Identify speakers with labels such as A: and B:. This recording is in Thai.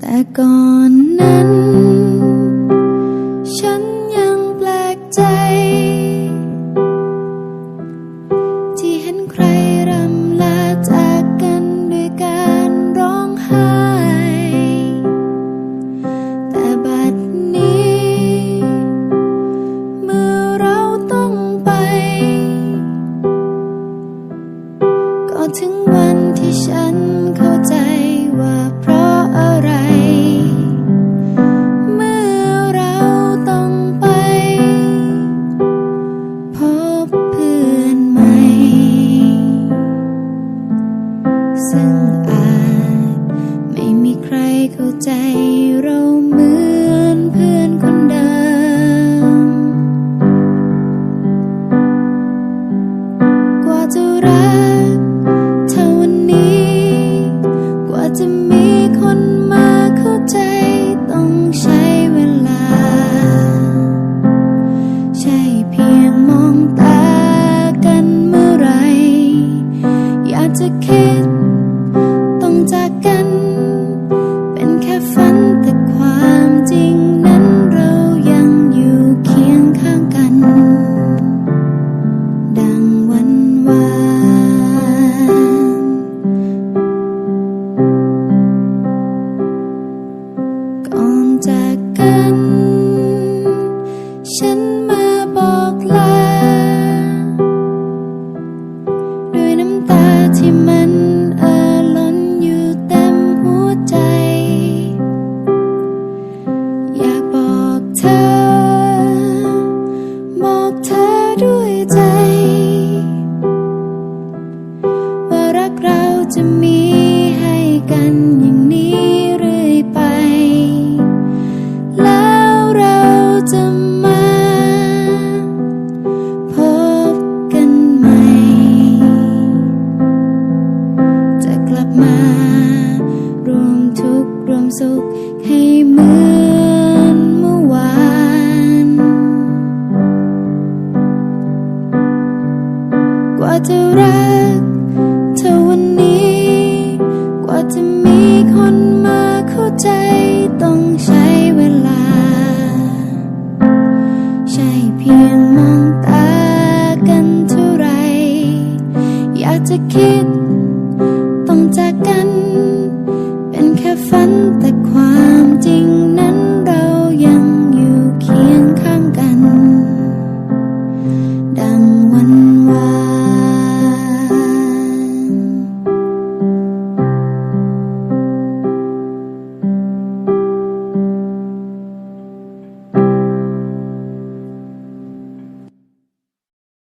A: แต่ก่อนนั้น ฉันยังแปลกใจ ที่เห็นใครรำลาจากกันด้วยการร้องไห้ แต่บัดนี้ เมื่อเราต้องไป ก็ถึงวันที่ฉันเข้าใจว่าพระ ซึ่งอาจ ไม่มีใครเข้าใจเรา จะคิด ต้องจากกัน เป็นแค่ฝัน